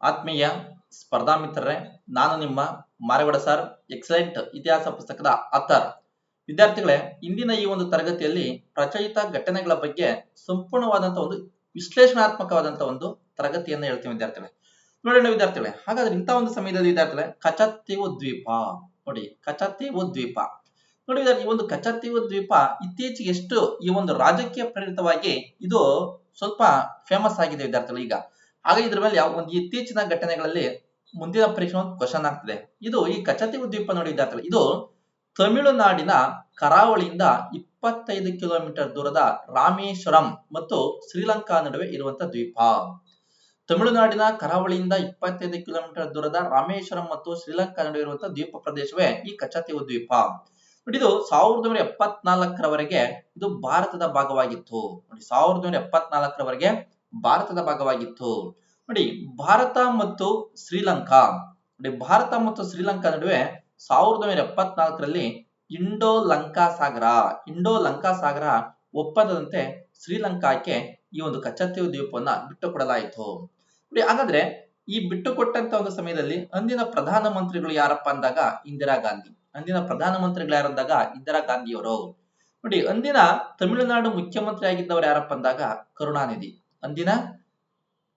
ಆತ್ಮೀಯ ಸ್ಪರ್ಧಾ ಮಿತ್ರರೇ, ನಾನು ನಿಮ್ಮ ಮಾರಗಡ ಸರ್, ಎಕ್ಸಲೆಂಟ್ ಇತಿಹಾಸ ಪುಸ್ತಕದ ಆಥರ್. ವಿದ್ಯಾರ್ಥಿಗಳೇ, ಇಂದಿನ ಈ ಒಂದು ತರಗತಿಯಲ್ಲಿ ಪ್ರಚಲಿತ ಘಟನೆಗಳ ಬಗ್ಗೆ ಸಂಪೂರ್ಣವಾದಂತಹ ಒಂದು ವಿಶ್ಲೇಷಣಾತ್ಮಕವಾದಂತಹ ಒಂದು ತರಗತಿಯನ್ನ ಹೇಳ್ತೀವಿ ವಿದ್ಯಾರ್ಥಿಗಳೇ. ನೋಡೋಣ ವಿದ್ಯಾರ್ಥಿಗಳೇ, ಹಾಗಾದ್ರೆ ಇಂಥ ಒಂದು ಸಮಯದಲ್ಲಿ ವಿದ್ಯಾರ್ಥಿಗಳೇ ಕಚತ್ತೀವು ದ್ವೀಪ. ನೋಡಿ ಕಚತ್ತೀವು ದ್ವೀಪ. ನೋಡಿ ಈ ಒಂದು ಕಚತ್ತೀವು ದ್ವೀಪ ಇತ್ತೀಚೆಗೆ ಎಷ್ಟು ಈ ಒಂದು ರಾಜಕೀಯ ಪ್ರೇರಿತವಾಗಿ ಇದು ಸ್ವಲ್ಪ ಫೇಮಸ್ ಆಗಿದೆ ವಿದ್ಯಾರ್ಥಿಗಳು ಈಗ. ಹಾಗೆ ಇದ್ರ ಮೇಲೆ ಯಾವ ಒಂದು ಇತ್ತೀಚಿನ ಘಟನೆಗಳಲ್ಲಿ ಮುಂದಿನ ಪರೀಕ್ಷೆ ಒಂದು ಕ್ವಶನ್ ಆಗ್ತದೆ. ಇದು ಈ ಕಚತಿ ದ್ವೀಪ ನೋಡಿ ವಿದ್ಯಾರ್ಥಿಗಳು ಇದು ತಮಿಳುನಾಡಿನ ಕರಾವಳಿಯಿಂದ ಇಪ್ಪತ್ತೈದು ಕಿಲೋಮೀಟರ್ ದೂರದ ರಾಮೇಶ್ವರಂ ಮತ್ತು ಶ್ರೀಲಂಕಾ ನಡುವೆ ಇರುವಂತಹ ದ್ವೀಪ. ತಮಿಳುನಾಡಿನ ಕರಾವಳಿಯಿಂದ ಇಪ್ಪತ್ತೈದು ಕಿಲೋಮೀಟರ್ ದೂರದ ರಾಮೇಶ್ವರಂ ಮತ್ತು ಶ್ರೀಲಂಕಾ ನಡುವೆ ಇರುವಂತಹ ದ್ವೀಪ ಪ್ರದೇಶವೇ ಈ ಕಚತಿ ದ್ವೀಪ ನೋಡಿ, ಇದು ಸಾವಿರದ ಒಂಬೈನೂರ ಎಪ್ಪತ್ನಾಲ್ಕರವರೆಗೆ ಇದು ಭಾರತದ ಭಾಗವಾಗಿತ್ತು. ನೋಡಿ, ಸಾವಿರದ ಒಂಬೈನೂರ ಎಪ್ಪತ್ನಾಲ್ಕರವರೆಗೆ ಭಾರತದ ಭಾಗವಾಗಿತ್ತು. ನೋಡಿ, ಭಾರತ ಮತ್ತು ಶ್ರೀಲಂಕಾ. ನೋಡಿ, ಭಾರತ ಮತ್ತು ಶ್ರೀಲಂಕಾ ನಡುವೆ ಸಾವಿರದ ಒಂಬೈನೂರ ಎಪ್ಪತ್ನಾಲ್ಕರಲ್ಲಿ ಇಂಡೋ ಲಂಕಾ ಸಾಗರ ಇಂಡೋ ಲಂಕಾ ಸಾಗರ ಒಪ್ಪಂದದಂತೆ ಶ್ರೀಲಂಕಾಕ್ಕೆ ಈ ಒಂದು ಕಚ್ಚತ್ತೀವು ದ್ವೀಪವನ್ನ ಬಿಟ್ಟು ಕೊಡಲಾಯಿತು ನೋಡಿ, ಹಾಗಾದ್ರೆ ಈ ಬಿಟ್ಟು ಕೊಟ್ಟಂತ ಒಂದು ಸಮಯದಲ್ಲಿ ಅಂದಿನ ಪ್ರಧಾನ ಮಂತ್ರಿಗಳು ಯಾರಪ್ಪ ಅಂದಾಗ ಇಂದಿರಾ ಗಾಂಧಿ. ಅಂದಿನ ಪ್ರಧಾನ ಮಂತ್ರಿಗಳು ಅಂದಾಗ ಇಂದಿರಾ ಗಾಂಧಿಯವರು. ನೋಡಿ, ಅಂದಿನ ತಮಿಳುನಾಡು ಮುಖ್ಯಮಂತ್ರಿ ಆಗಿದ್ದವರು ಯಾರಪ್ಪ ಅಂದಾಗ ಕರುಣಾನಿಧಿ. ಅಂದಿನ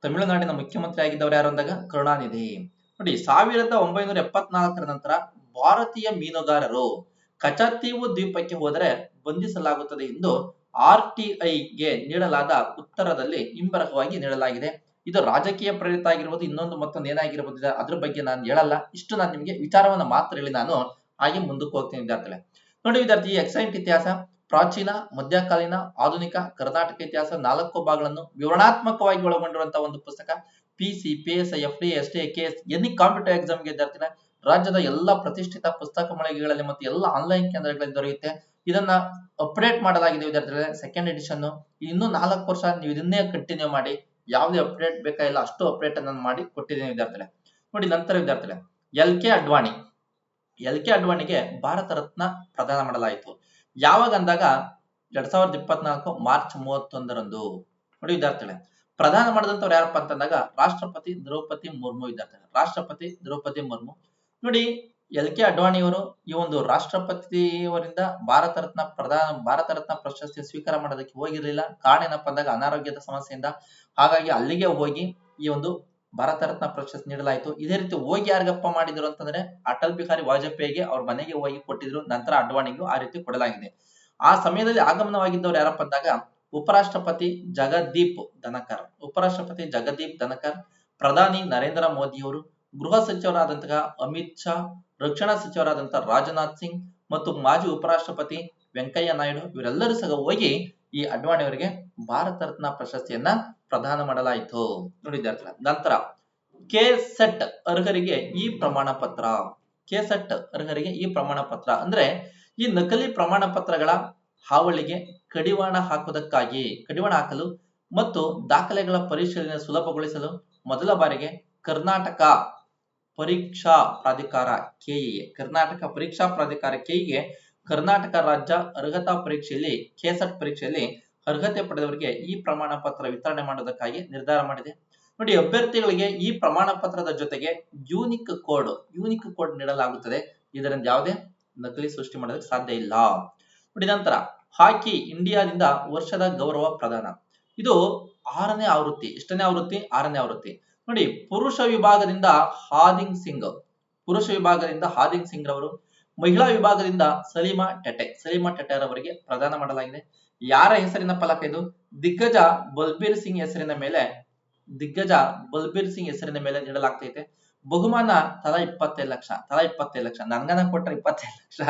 ತಮಿಳುನಾಡಿನ ಮುಖ್ಯಮಂತ್ರಿ ಆಗಿದ್ದವರು ಯಾರು ಅಂದಾಗ ಕರುಣಾನಿಧಿ. ನೋಡಿ, ಸಾವಿರದ ಒಂಬೈನೂರ ಎಪ್ಪತ್ನಾಲ್ಕರ ನಂತರ ಭಾರತೀಯ ಮೀನುಗಾರರು ಕಚತೀವು ದ್ವೀಪಕ್ಕೆ ಹೋದರೆ ಬಂಧಿಸಲಾಗುತ್ತದೆ ಎಂದು ಆರ್ ಟಿ ಐಗೆ ನೀಡಲಾದ ಉತ್ತರದಲ್ಲಿ ಹಿಂಬರಹವಾಗಿ ನೀಡಲಾಗಿದೆ. ಇದು ರಾಜಕೀಯ ಪ್ರೇರಿತ ಆಗಿರ್ಬೋದು, ಇನ್ನೊಂದು ಮತ್ತೊಂದು ಏನಾಗಿರ್ಬೋದು ಅದ್ರ ಬಗ್ಗೆ ನಾನು ಹೇಳಲ್ಲ. ಇಷ್ಟು ನಾನು ನಿಮ್ಗೆ ವಿಚಾರವನ್ನ ಮಾತ್ರ ಹೇಳಿ ನಾನು ಹಾಗೆ ಮುಂದಕ್ಕೆ ಹೋಗ್ತೀನಿ ವಿದ್ಯಾರ್ಥಿಗಳೇ. ನೋಡಿ ವಿದ್ಯಾರ್ಥಿ ಎಕ್ಸೈಂಟ್ ಇತಿಹಾಸ. ಪ್ರಾಚೀನ, ಮಧ್ಯಕಾಲೀನ, ಆಧುನಿಕ, ಕರ್ನಾಟಕ ಇತಿಹಾಸ ನಾಲ್ಕು ಭಾಗಗಳನ್ನು ವಿವರಣಾತ್ಮಕವಾಗಿ ಒಳಗೊಂಡಿರುವಂತಹ ಒಂದು ಪುಸ್ತಕ. P C P S F D S T K S any competitive ಎಕ್ಸಾಮ್ಗೆ ವಿದ್ಯಾರ್ಥಿಗಳ ರಾಜ್ಯದ ಎಲ್ಲಾ ಪ್ರತಿಷ್ಠಿತ ಪುಸ್ತಕ ಮಳಿಗೆಗಳಲ್ಲಿ ಮತ್ತು ಎಲ್ಲ ಆನ್ಲೈನ್ ಕೇಂದ್ರಗಳಲ್ಲಿ ದೊರೆಯುತ್ತೆ. ಇದನ್ನ ಅಪ್ಡೇಟ್ ಮಾಡಲಾಗಿದೆ ವಿದ್ಯಾರ್ಥಿಗಳೇ ಸೆಕೆಂಡ್ ಎಡಿಷನ್ ಇನ್ನೂ ನಾಲ್ಕು ವರ್ಷ ನೀವು ಇದನ್ನೇ ಕಂಟಿನ್ಯೂ ಮಾಡಿ, ಯಾವುದೇ ಅಪ್ಡೇಟ್ ಬೇಕಾಗಿಲ್ಲ ಅಷ್ಟು ಅಪ್ಡೇಟ್ ಅನ್ನು ಮಾಡಿ ಕೊಟ್ಟಿದ್ದೀನಿ ವಿದ್ಯಾರ್ಥಿಗಳೇ. ನೋಡಿ ನಂತರ ವಿದ್ಯಾರ್ಥಿಗಳೇ L K Advani L K ಅಡ್ವಾಣಿಗೆ Bharat Ratna ಪ್ರದಾನ ಮಾಡಲಾಯಿತು. ಯಾವಾಗ ಅಂದಾಗ ಎರಡ್ ಸಾವಿರದ ಇಪ್ಪತ್ನಾಲ್ಕು ಮಾರ್ಚ್ ಮೂವತ್ತೊಂದರಂದು? ನೋಡಿ ವಿದ್ಯಾರ್ಥಿಗಳೇ, ಪ್ರಧಾನ ಮಾಡಿದಂಥವ್ರು ಯಾರಪ್ಪ ಅಂತಂದಾಗ ರಾಷ್ಟ್ರಪತಿ ದ್ರೌಪದಿ ಮುರ್ಮು ವಿದ್ಯಾರ್ಥಿಗಳು. ರಾಷ್ಟ್ರಪತಿ ದ್ರೌಪದಿ ಮುರ್ಮು. ನೋಡಿ, ಎಲ್ ಕೆ ಅಡ್ವಾಣಿಯವರು ಈ ಒಂದು ರಾಷ್ಟ್ರಪತಿಯವರಿಂದ ಭಾರತ ರತ್ನ ಪ್ರಧಾನ, ಭಾರತ ರತ್ನ ಪ್ರಶಸ್ತಿ ಸ್ವೀಕಾರ ಮಾಡೋದಕ್ಕೆ ಹೋಗಿರ್ಲಿಲ್ಲ. ಕಾರಣ ಏನಪ್ಪ ಅಂದಾಗ ಅನಾರೋಗ್ಯದ ಸಮಸ್ಯೆಯಿಂದ. ಹಾಗಾಗಿ ಅಲ್ಲಿಗೆ ಹೋಗಿ ಈ ಒಂದು ಭಾರತ ರತ್ನ ಪ್ರಶಸ್ತಿ ನೀಡಲಾಯಿತು. ಇದೇ ರೀತಿ ಹೋಗಿ ಯಾರಿಗಪ್ಪ ಮಾಡಿದ್ರು ಅಂತಂದ್ರೆ ಅಟಲ್ ಬಿಹಾರಿ ವಾಜಪೇಯಿಗೆ ಅವ್ರ ಮನೆಗೆ ಹೋಗಿ ಕೊಟ್ಟಿದ್ರು, ನಂತರ ಅಡ್ವಾಣಿಗೂ ಆ ರೀತಿ ಕೊಡಲಾಗಿದೆ. ಆ ಸಮಯದಲ್ಲಿ ಆಗಮನವಾಗಿದ್ದವ್ರು ಯಾರಪ್ಪ ಅಂದಾಗ ಉಪರಾಷ್ಟ್ರಪತಿ ಜಗದೀಪ್ ಧನಕರ್. ಉಪರಾಷ್ಟ್ರಪತಿ ಜಗದೀಪ್ ಧನಕರ್, ಪ್ರಧಾನಿ ನರೇಂದ್ರ ಮೋದಿಯವರು, ಗೃಹ ಸಚಿವರಾದಂತಹ ಅಮಿತ್ ಶಾ, ರಕ್ಷಣಾ ಸಚಿವರಾದಂತಹ ರಾಜನಾಥ್ ಸಿಂಗ್ ಮತ್ತು ಮಾಜಿ ಉಪರಾಷ್ಟ್ರಪತಿ ವೆಂಕಯ್ಯ ನಾಯ್ಡು ಇವರೆಲ್ಲರೂ ಸಹ ಹೋಗಿ ಈ ಅಡ್ವಾಣಿ ಅವರಿಗೆ ಭಾರತ ರತ್ನ ಪ್ರಶಸ್ತಿಯನ್ನ ಪ್ರದಾನ ಮಾಡಲಾಯಿತು. ನೋಡಿ ನಂತರ ಕೆ ಸೆಟ್ ಅರ್ಹರಿಗೆ ಈ ಪ್ರಮಾಣ ಪತ್ರ. ಕೆ ಸೆಟ್ ಅರ್ಹರಿಗೆ ಈ ಪ್ರಮಾಣ ಪತ್ರ ಅಂದ್ರೆ ಈ ನಕಲಿ ಪ್ರಮಾಣ ಪತ್ರಗಳ ಹಾವಳಿಗೆ ಕಡಿವಾಣ ಹಾಕುವುದಕ್ಕಾಗಿ, ಕಡಿವಾಣ ಹಾಕಲು ಮತ್ತು ದಾಖಲೆಗಳ ಪರಿಶೀಲನೆ ಸುಲಭಗೊಳಿಸಲು ಮೊದಲ ಬಾರಿಗೆ ಕರ್ನಾಟಕ ಪರೀಕ್ಷಾ ಪ್ರಾಧಿಕಾರ ಕೆಇಎ ಕರ್ನಾಟಕ ಪರೀಕ್ಷಾ ಪ್ರಾಧಿಕಾರ ಕೆಇಗೆ ಕರ್ನಾಟಕ ರಾಜ್ಯ ಅರ್ಹತಾ ಪರೀಕ್ಷೆಯಲ್ಲಿ ಕೆಸೆಟ್ ಪರೀಕ್ಷೆಯಲ್ಲಿ ಅರ್ಹತೆ ಪಡೆದವರಿಗೆ ಈ ಪ್ರಮಾಣ ಪತ್ರ ವಿತರಣೆ ಮಾಡೋದಕ್ಕಾಗಿ ನಿರ್ಧಾರ ಮಾಡಿದೆ. ನೋಡಿ, ಅಭ್ಯರ್ಥಿಗಳಿಗೆ ಈ ಪ್ರಮಾಣ ಪತ್ರದ ಜೊತೆಗೆ ಯೂನಿಕ್ ಕೋಡ್ ಯೂನಿಕ್ ಕೋಡ್ ನೀಡಲಾಗುತ್ತದೆ. ಇದರಿಂದ ಯಾವುದೇ ನಕಲಿ ಸೃಷ್ಟಿ ಮಾಡೋದಕ್ಕೆ ಸಾಧ್ಯ ಇಲ್ಲ. ನೋಡಿ, ನಂತರ ಹಾಕಿ ಇಂಡಿಯಾದಿಂದ ವರ್ಷದ ಗೌರವ ಪ್ರದಾನ. ಇದು ಆರನೇ ಆವೃತ್ತಿ, ಎಷ್ಟನೇ ಆವೃತ್ತಿ? ಆರನೇ ಆವೃತ್ತಿ. ನೋಡಿ, ಪುರುಷ ವಿಭಾಗದಿಂದ ಹಾದಿಂಗ್ ಸಿಂಗ್. ಪುರುಷ ವಿಭಾಗದಿಂದ ಹಾದಿಂಗ್ ಸಿಂಗ್ ರವರು. ಮಹಿಳಾ ವಿಭಾಗದಿಂದ ಸಲೀಮಾ ಟೆಟೆ ಸಲೀಮಾ ಟೆಟೆ ಅವರಿಗೆ ಪ್ರದಾನ ಮಾಡಲಾಗಿದೆ. ಯಾರ ಹೆಸರಿನ ಫಲಕ ಇದು? ದಿಗ್ಗಜ ಬಲ್ಬೀರ್ ಸಿಂಗ್ ಹೆಸರಿನ ಮೇಲೆ, ದಿಗ್ಗಜ ಬಲ್ಬೀರ್ ಸಿಂಗ್ ಹೆಸರಿನ ಮೇಲೆ ನೀಡಲಾಗ್ತೈತೆ. ಬಹುಮಾನ ತಲಾ ಇಪ್ಪತ್ತೈದು ಲಕ್ಷ, ತಲಾ ಇಪ್ಪತ್ತೈದು ಲಕ್ಷ. ನನ್ಗನ ಕೊಟ್ಟರೆ ಇಪ್ಪತ್ತೈದು ಲಕ್ಷ.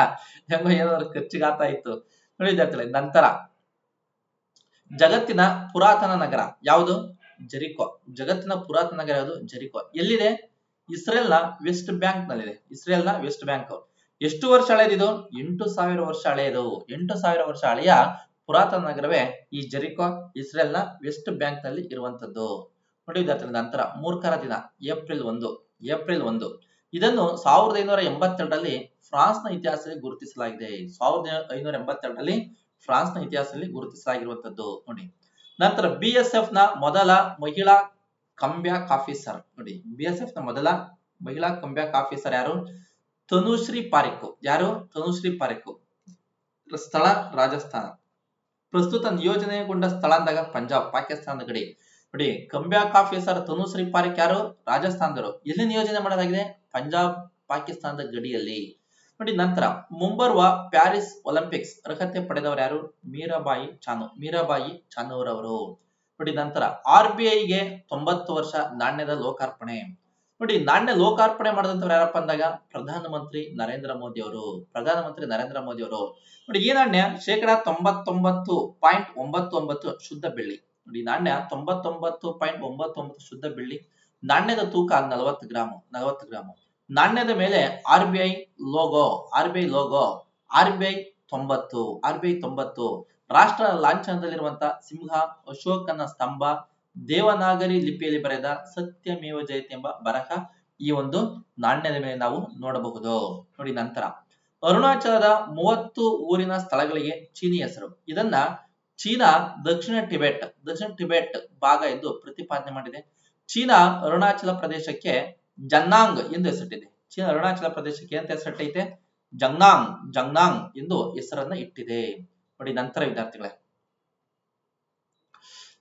ಹೆಂಗ ಏನಾದ್ರು ಖರ್ಚಿಗಾತ ಇತ್ತು. ನೋಡಿ ವಿದ್ಯಾರ್ಥಿಗಳೇ, ನಂತರ ಜಗತ್ತಿನ ಪುರಾತನ ನಗರ ಯಾವುದು? ಜರಿಕೋ. ಜಗತ್ತಿನ ಪುರಾತನ ನಗರ ಯಾವುದು? ಜರಿಕೋ. ಎಲ್ಲಿದೆ? ನ ವೆಸ್ಟ್ ಬ್ಯಾಂಕ್ ನಲ್ಲಿದೆ ಇಸ್ರೇಲ್ನ ವೆಸ್ಟ್ ಬ್ಯಾಂಕ್ ಎಷ್ಟು ವರ್ಷ ಹಳೆಯದಿದು ಎಂಟು ಸಾವಿರ ವರ್ಷ ಹಳೆಯದು ಎಂಟು ಸಾವಿರ ವರ್ಷ ಹಳೆಯ ಪುರಾತನ ನಗರವೇ ಈ ಜೆರಿಕೋ, ಇಸ್ರೇಲ್ನ ವೆಸ್ಟ್ ಬ್ಯಾಂಕ್ನಲ್ಲಿ ಇರುವಂತದ್ದು ನೋಡಿ ನಂತರ ಮೂರ್ಖರ ದಿನ. ಏಪ್ರಿಲ್ ಒಂದು. ಏಪ್ರಿಲ್ ಒಂದು. ಇದನ್ನು ಸಾವಿರದ ಐನೂರ ಎಂಬತ್ತೆರಡರಲ್ಲಿ ಫ್ರಾನ್ಸ್ನ ಇತಿಹಾಸದಲ್ಲಿ ಗುರುತಿಸಲಾಗಿದೆ. ಸಾವಿರದ ಐನೂರ ಎಂಬತ್ತೆರಡರಲ್ಲಿ ಫ್ರಾನ್ಸ್ನ ಇತಿಹಾಸದಲ್ಲಿ ಗುರುತಿಸಲಾಗಿರುವಂತದ್ದು ನೋಡಿ. ನಂತರ ಬಿ ಎಸ್ ಎಫ್ನ ಮೊದಲ ಮಹಿಳಾ ಕಂಬ್ಯಾಕ್ ಆಫೀಸರ್. ನೋಡಿ. ಬಿ ಎಸ್ ಎಫ್ನ ಮೊದಲ ಮಹಿಳಾ ಕಂಬ್ಯಾಕ್ ಆಫೀಸರ್ ಯಾರು? ತನುಶ್ರೀ ಪಾರಿಕು ಯಾರು? ತನುಶ್ರೀ ಪಾರಿಕು ಸ್ಥಳ ರಾಜಸ್ಥಾನ. ಪ್ರಸ್ತುತ ನಿಯೋಜನೆಗೊಂಡ ಸ್ಥಳ ಅಂದಾಗ ಪಂಜಾಬ್, ಪಾಕಿಸ್ತಾನದ ಗಡಿ ನೋಡಿ, ಕಂಬ್ಯಾ ಕಾಫಿ ಸರ್ ತನುಶ್ರೀ ಪಾರಿಕ್ ಯಾರು? ರಾಜಸ್ಥಾನದವರು. ಎಲ್ಲಿ ನಿಯೋಜನೆ ಮಾಡಲಾಗಿದೆ? ಪಂಜಾಬ್, ಪಾಕಿಸ್ತಾನದ ಗಡಿಯಲ್ಲಿ. ನೋಡಿ, ನಂತರ ಮುಂಬರುವ ಪ್ಯಾರಿಸ್ ಒಲಿಂಪಿಕ್ಸ್ ಅರ್ಹತೆ ಪಡೆದವರು ಯಾರು? ಮೀರಾಬಾಯಿ ಚಾನು, ಮೀರಾಬಾಯಿ ಚಾನೂರವರು. ನೋಡಿ, ನಂತರ ಆರ್ ಬಿ ಐಗೆ ತೊಂಬತ್ತು ವರ್ಷ ನಾಣ್ಯದ ಲೋಕಾರ್ಪಣೆ. ನೋಡಿ, ನಾಣ್ಯ ಲೋಕಾರ್ಪಣೆ ಮಾಡಿದಂತವ್ರು ಯಾರಪ್ಪ ಅಂದಾಗ ಪ್ರಧಾನಮಂತ್ರಿ ನರೇಂದ್ರ ಮೋದಿ ಅವರು. ಪ್ರಧಾನಮಂತ್ರಿ ನರೇಂದ್ರ ಮೋದಿ ಅವರು. ನೋಡಿ, ಈ ನಾಣ್ಯ ಶೇಕಡಾ ತೊಂಬತ್ತೊಂಬತ್ತು ಪಾಯಿಂಟ್ ಒಂಬತ್ತು ಒಂಬತ್ತು ಶುದ್ಧ ಬೆಳ್ಳಿ. ನೋಡಿ ನಾಣ್ಯ ತೊಂಬತ್ತೊಂಬತ್ತು ಪಾಯಿಂಟ್ ಒಂಬತ್ತು ಒಂಬತ್ತು ಶುದ್ಧ ಬೆಳ್ಳಿ. ನಾಣ್ಯದ ತೂಕ ನಲವತ್ತು ಗ್ರಾಮ್ ನಲವತ್ತು ಗ್ರಾಮ್. ನಾಣ್ಯದ ಮೇಲೆ R B I logo, R B I logo, R B I ತೊಂಬತ್ತು, ಆರ್ ಬಿ ಐ ತೊಂಬತ್ತು. ರಾಷ್ಟ್ರ ಲಾಂಛನದಲ್ಲಿರುವಂತಹ ಸಿಂಹ, ಅಶೋಕನ ಸ್ತಂಭ ದೇವನಾಗರಿ ಲಿಪಿಯಲ್ಲಿ ಬರೆದ ಸತ್ಯಮೇವ ಜಯತೆ ಎಂಬ ಬರಹ ಈ ಒಂದು ನಾಣ್ಯದ ಮೇಲೆ ನಾವು ನೋಡಬಹುದು. ನೋಡಿ ನಂತರ. ಅರುಣಾಚಲದ ಮೂವತ್ತು ಊರಿನ ಸ್ಥಳಗಳಿಗೆ ಚೀನಿ ಹೆಸರು. ಇದನ್ನ ಚೀನಾ ದಕ್ಷಿಣ ಟಿಬೆಟ್ ದಕ್ಷಿಣ ಟಿಬೆಟ್ ಭಾಗ ಎಂದು ಪ್ರತಿಪಾದನೆ ಮಾಡಿದೆ. ಚೀನಾ ಅರುಣಾಚಲ ಪ್ರದೇಶಕ್ಕೆ ಜನ್ನಾಂಗ್ ಎಂದು ಹೆಸರಿಟ್ಟಿದೆ. ಚೀನಾ ಅರುಣಾಚಲ ಪ್ರದೇಶಕ್ಕೆ ಅಂತ ಹೆಸರಿಟ್ಟೈತೆ? ಜಂಗ್ನಾಂಗ್ ಜಂಗ್ನಾಂಗ್ ಎಂದು ಹೆಸರನ್ನ ಇಟ್ಟಿದೆ. ನೋಡಿ ನಂತರ ವಿದ್ಯಾರ್ಥಿಗಳೇ.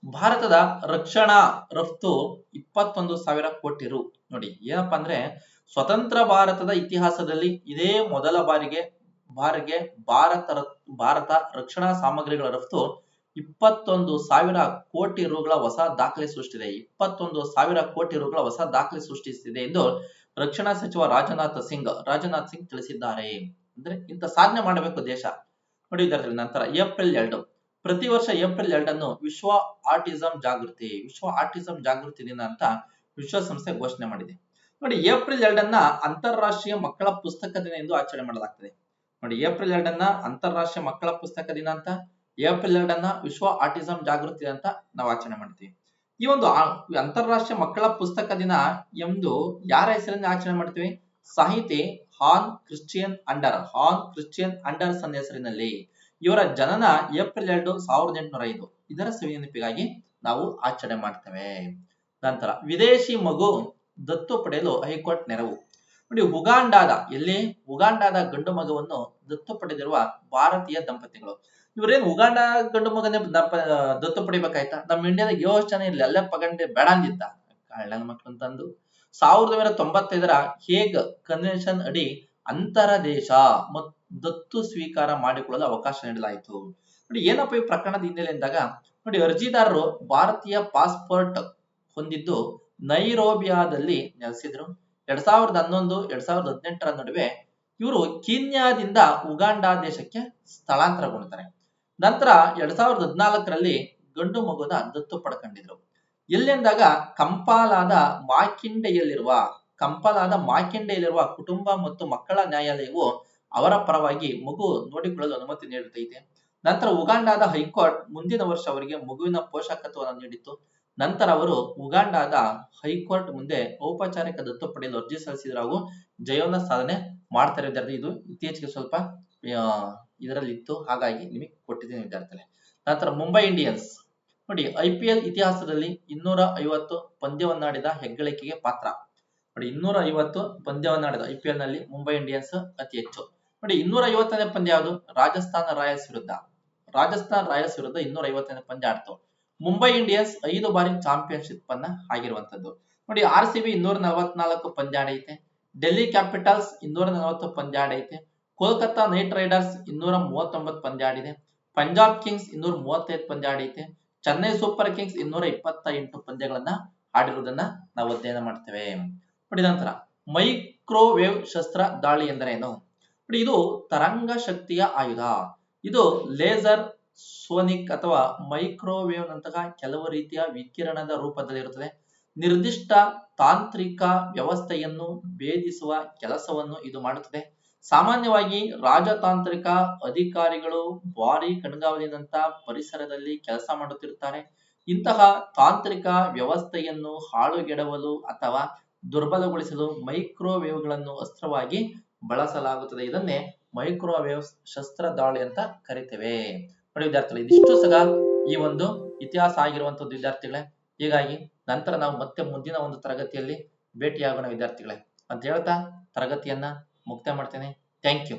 ಭಾರತದ ರಕ್ಷಣಾ ರಫ್ತು ಇಪ್ಪತ್ತೊಂದು ಸಾವಿರ ಕೋಟಿ ರು ನೋಡಿ, ಏನಪ್ಪಾ ಅಂದ್ರೆ ಸ್ವತಂತ್ರ ಭಾರತದ ಇತಿಹಾಸದಲ್ಲಿ ಇದೇ ಮೊದಲ ಬಾರಿಗೆ ಬಾರಿಗೆ ಭಾರತ ಭಾರತ ರಕ್ಷಣಾ ಸಾಮಗ್ರಿಗಳ ರಫ್ತು ಇಪ್ಪತ್ತೊಂದು ಸಾವಿರ ಕೋಟಿ ರುಗಳ ಹೊಸ ದಾಖಲೆ ಸೃಷ್ಟಿದೆ. ಇಪ್ಪತ್ತೊಂದು ಸಾವಿರ ಕೋಟಿ ರುಗಳ ಹೊಸ ದಾಖಲೆ ಸೃಷ್ಟಿಸಿದೆ ಎಂದು ರಕ್ಷಣಾ ಸಚಿವ ರಾಜನಾಥ್ ಸಿಂಗ್ ರಾಜನಾಥ್ ಸಿಂಗ್ ತಿಳಿಸಿದ್ದಾರೆ. ಅಂದ್ರೆ ಇಂಥ ಸಾಧನೆ ಮಾಡಬೇಕು ದೇಶ. ನೋಡಿ ನಂತರ ಏಪ್ರಿಲ್ ಎರಡು. ಪ್ರತಿ ವರ್ಷ ಏಪ್ರಿಲ್ ಎರಡನ್ನು ವಿಶ್ವ ಆರ್ಟಿಸಂ ಜಾಗೃತಿ, ವಿಶ್ವ ಆರ್ಟಿಸಂ ಜಾಗೃತಿ ದಿನ ಅಂತ ವಿಶ್ವಸಂಸ್ಥೆ ಘೋಷಣೆ ಮಾಡಿದೆ. ನೋಡಿ, ಏಪ್ರಿಲ್ ಎರಡನ್ನ ಅಂತಾರಾಷ್ಟ್ರೀಯ ಮಕ್ಕಳ ಪುಸ್ತಕ ದಿನ ಎಂದು ಆಚರಣೆ ಮಾಡಲಾಗ್ತದೆ. ನೋಡಿ, ಏಪ್ರಿಲ್ ಎರಡನ್ನ ಅಂತಾರಾಷ್ಟ್ರೀಯ ಮಕ್ಕಳ ಪುಸ್ತಕ ದಿನ ಅಂತ, ಏಪ್ರಿಲ್ ಎರಡನ್ನ ವಿಶ್ವ ಆರ್ಟಿಸಂ ಜಾಗೃತಿ ಅಂತ ನಾವು ಆಚರಣೆ ಮಾಡ್ತೀವಿ. ಈ ಒಂದು ಅಂತಾರಾಷ್ಟ್ರೀಯ ಮಕ್ಕಳ ಪುಸ್ತಕ ದಿನ ಎಂದು ಯಾರ ಹೆಸರಿಂದ ಆಚರಣೆ ಮಾಡ್ತೀವಿ? ಸಾಹಿತಿ Hans Christian Ander, Hans Christian Andersen ಹೆಸರಿನಲ್ಲಿ. ಇವರ ಜನನ ಏಪ್ರಿಲ್ ಎರಡು ಸಾವಿರದ ಎಂಟುನೂರ ಐದು. ಇದರ ಸವಿ ನಾವು ಆಚರಣೆ ಮಾಡ್ತೇವೆ. ನಂತರ ವಿದೇಶಿ ಮಗು ದತ್ತು ಪಡೆಯಲು ಹೈಕೋರ್ಟ್ ನೆರವು. ನೋಡಿ, ಉಗಾಂಡಾದ, ಎಲ್ಲಿ? ಉಗಾಂಡಾದ ಗಂಡು ಮಗವನ್ನು ದತ್ತು ಪಡೆದಿರುವ ಭಾರತೀಯ ದಂಪತಿಗಳು. ಇವ್ರೇನ್ ಉಗಾಂಡ ಗಂಡು ಮಗನೇ ದತ್ತು ಪಡಿಬೇಕಾಯ್ತಾ? ನಮ್ಮ ಇಂಡಿಯಾದಾಗ ಯೋಚನೆ ಇಲ್ಲಿ. ಅಲ್ಲೇ ಪಗಂಡೆ ಬೇಡ ಅಂದಿದ್ದ ಕಳ್ಳನ ಮಕ್ಕಳು ತಂದು. ಸಾವಿರದ ಒಂಬೈನೂರ ತೊಂಬತ್ತೈದರ ಹೇಗ್ ಕನ್ವೆನ್ಷನ್ ಅಡಿ ಅಂತರ ದೇಶ ಮತ್ತು ದತ್ತು ಸ್ವೀಕಾರ ಮಾಡಿಕೊಳ್ಳಲು ಅವಕಾಶ ನೀಡಲಾಯಿತು. ನೋಡಿ ಏನಪ್ಪ ಈ ಪ್ರಕರಣದ ಹಿನ್ನೆಲೆ ಅಂದಾಗ ನೋಡಿ, ಅರ್ಜಿದಾರರು ಭಾರತೀಯ ಪಾಸ್ಪೋರ್ಟ್ ಹೊಂದಿದ್ದು ನೈರೋಬಿಯಾದಲ್ಲಿ ನೆಲೆಸಿದ್ರು. ಎರಡ್ ಸಾವಿರದ ಹನ್ನೊಂದು, ಎರಡ್ ಸಾವಿರದ ಹದಿನೆಂಟರ ನಡುವೆ ಇವರು ಕೀನ್ಯಾದಿಂದ ಉಗಾಂಡ ದೇಶಕ್ಕೆ ಸ್ಥಳಾಂತರಗೊಳ್ತಾರೆ ನಂತರ ಎರಡ್ ಸಾವಿರದ ಹದಿನಾಲ್ಕರಲ್ಲಿ ಗಂಡು ಮಗುನ ದತ್ತು ಪಡ್ಕೊಂಡಿದ್ರು. ಎಲ್ಲೆಂದಾಗ? ಕಂಪಾಲಾದ ಮಾಕಿಂಡೆಯಲ್ಲಿರುವ ಕಂಪಾಲಾದ ಮಾಕಿಂಡೆಯಲ್ಲಿರುವ ಕುಟುಂಬ ಮತ್ತು ಮಕ್ಕಳ ನ್ಯಾಯಾಲಯವು ಅವರ ಪರವಾಗಿ ಮಗು ನೋಡಿಕೊಳ್ಳಲು ಅನುಮತಿ ನೀಡುತ್ತೈತೆ ನಂತರ ಉಗಾಂಡಾದ ಹೈಕೋರ್ಟ್ ಮುಂದಿನ ವರ್ಷ ಅವರಿಗೆ ಮಗುವಿನ ಪೋಷಕತ್ವವನ್ನು ನೀಡಿತ್ತು. ನಂತರ ಅವರು ಉಗಾಂಡಾದ ಹೈಕೋರ್ಟ್ ಮುಂದೆ ಔಪಚಾರಿಕ ದತ್ತು ಪಡೆಯಲು ಅರ್ಜಿ ಸಲ್ಲಿಸಿದ್ರು ಹಾಗೂ ಜಯವನ್ನು ಸಾಧನೆ ಮಾಡ್ತಾರೆ ವಿದ್ಯಾರ್ಥಿ. ಇದು ಇತ್ತೀಚೆಗೆ ಸ್ವಲ್ಪ ಇದರಲ್ಲಿ ಇತ್ತು ಹಾಗಾಗಿ ನಿಮಗೆ ಕೊಟ್ಟಿದ್ದೀನಿ ವಿದ್ಯಾರ್ಥಿಗಳೇ. ನಂತರ ಮುಂಬೈ ಇಂಡಿಯನ್ಸ್. ನೋಡಿ, ಐ ಪಿ ಎಲ್ ಇತಿಹಾಸದಲ್ಲಿ ಇನ್ನೂರ ಐವತ್ತು ಪಂದ್ಯವನ್ನಾಡಿದ ಹೆಗ್ಗಳಿಕೆಗೆ ಪಾತ್ರ. ನೋಡಿ ಇನ್ನೂರ ಐವತ್ತು ಪಂದ್ಯವನ್ನಾಡಿದ ಐ ಪಿ ಎಲ್ನಲ್ಲಿ ಮುಂಬೈ ಇಂಡಿಯನ್ಸ್ ಅತಿ ಹೆಚ್ಚು. ನೋಡಿ ಇನ್ನೂರ ಐವತ್ತನೇ ಪಂದ್ಯ ಯಾವುದು? ರಾಜಸ್ಥಾನ ರಾಯಲ್ಸ್ ವಿರುದ್ಧ. ರಾಜಸ್ಥಾನ ರಾಯಲ್ಸ್ ವಿರುದ್ಧ ಇನ್ನೂರ ಐವತ್ತನೇ ಪಂದ್ಯ ಆಡ್ತು. ಮುಂಬೈ ಇಂಡಿಯನ್ಸ್ ಐದು ಬಾರಿ ಚಾಂಪಿಯನ್ಶಿಪ್ ಅನ್ನ ಆಗಿರುವಂತದ್ದು ನೋಡಿ, ಆರ್ ಸಿ ಬಿ ಇನ್ನೂರ ನಲವತ್ನಾಲ್ಕು ಪಂದ್ಯ ಆಡೈತೆ. ಡೆಲ್ಲಿ ಕ್ಯಾಪಿಟಲ್ಸ್ ಇನ್ನೂರ ನಲವತ್ತು ಪಂದ್ಯ ಆಡೈತೆ. ಕೋಲ್ಕತ್ತಾ ನೈಟ್ ರೈಡರ್ಸ್ ಇನ್ನೂರ ಮೂವತ್ತೊಂಬತ್ತು ಪಂದ್ಯ ಆಡಿದೆ. ಪಂಜಾಬ್ ಕಿಂಗ್ಸ್ ಇನ್ನೂರ ಮೂವತ್ತೈದು ಪಂದ್ಯ ಆಡೈತೆ. ಚೆನ್ನೈ ಸೂಪರ್ ಕಿಂಗ್ಸ್ ಇನ್ನೂರ ಇಪ್ಪತ್ತ ಎಂಟು ಪಂದ್ಯಗಳನ್ನ ಆಡಿರುವುದನ್ನ ನಾವು ಅಧ್ಯಯನ ಮಾಡ್ತೇವೆ. ನೋಡಿ, ನಂತರ ಮೈಕ್ರೋವೇವ್ ಶಸ್ತ್ರ ದಾಳಿ ಎಂದರೇನು? ಇದು ತರಂಗ ಶಕ್ತಿಯ ಆಯುಧ. ಇದು ಲೇಸರ್ ಸೋನಿಕ್ ಅಥವಾ ಮೈಕ್ರೋವೇವ್ ನಂತಹ ಕೆಲವು ರೀತಿಯ ವಿಕಿರಣದ ರೂಪದಲ್ಲಿರುತ್ತದೆ. ನಿರ್ದಿಷ್ಟ ತಾಂತ್ರಿಕ ವ್ಯವಸ್ಥೆಯನ್ನು ಭೇದಿಸುವ ಕೆಲಸವನ್ನು ಇದು ಮಾಡುತ್ತದೆ. ಸಾಮಾನ್ಯವಾಗಿ ರಾಜತಾಂತ್ರಿಕ ಅಧಿಕಾರಿಗಳು ಭಾರಿ ಕಣ್ಗಾವಲಿನಂತ ಪರಿಸರದಲ್ಲಿ ಕೆಲಸ ಮಾಡುತ್ತಿರುತ್ತಾರೆ. ಇಂತಹ ತಾಂತ್ರಿಕ ವ್ಯವಸ್ಥೆಯನ್ನು ಹಾಳುಗೆಡವಲು ಅಥವಾ ದುರ್ಬಲಗೊಳಿಸಲು ಮೈಕ್ರೋವೇವ್ಗಳನ್ನು ಅಸ್ತ್ರವಾಗಿ ಬಳಸಲಾಗುತ್ತದೆ. ಇದನ್ನೇ ಮೈಕ್ರೋವೇವ್ ಶಸ್ತ್ರ ದಾಳಿ ಅಂತ ಕರಿತೇವೆ. ನೋಡಿ ವಿದ್ಯಾರ್ಥಿಗಳು, ಇದಿಷ್ಟು ಸಹ ಈ ಒಂದು ಇತಿಹಾಸ ಆಗಿರುವಂತದ್ದು ವಿದ್ಯಾರ್ಥಿಗಳೇ. ಹೀಗಾಗಿ ನಂತರ ನಾವು ಮತ್ತೆ ಮುಂದಿನ ಒಂದು ತರಗತಿಯಲ್ಲಿ ಭೇಟಿಯಾಗೋಣ ವಿದ್ಯಾರ್ಥಿಗಳೇ. ಅಂತ ಹೇಳ್ತಾ ತರಗತಿಯನ್ನ ಮುಕ್ತಾಯ ಮಾಡ್ತೇನೆ. Thank you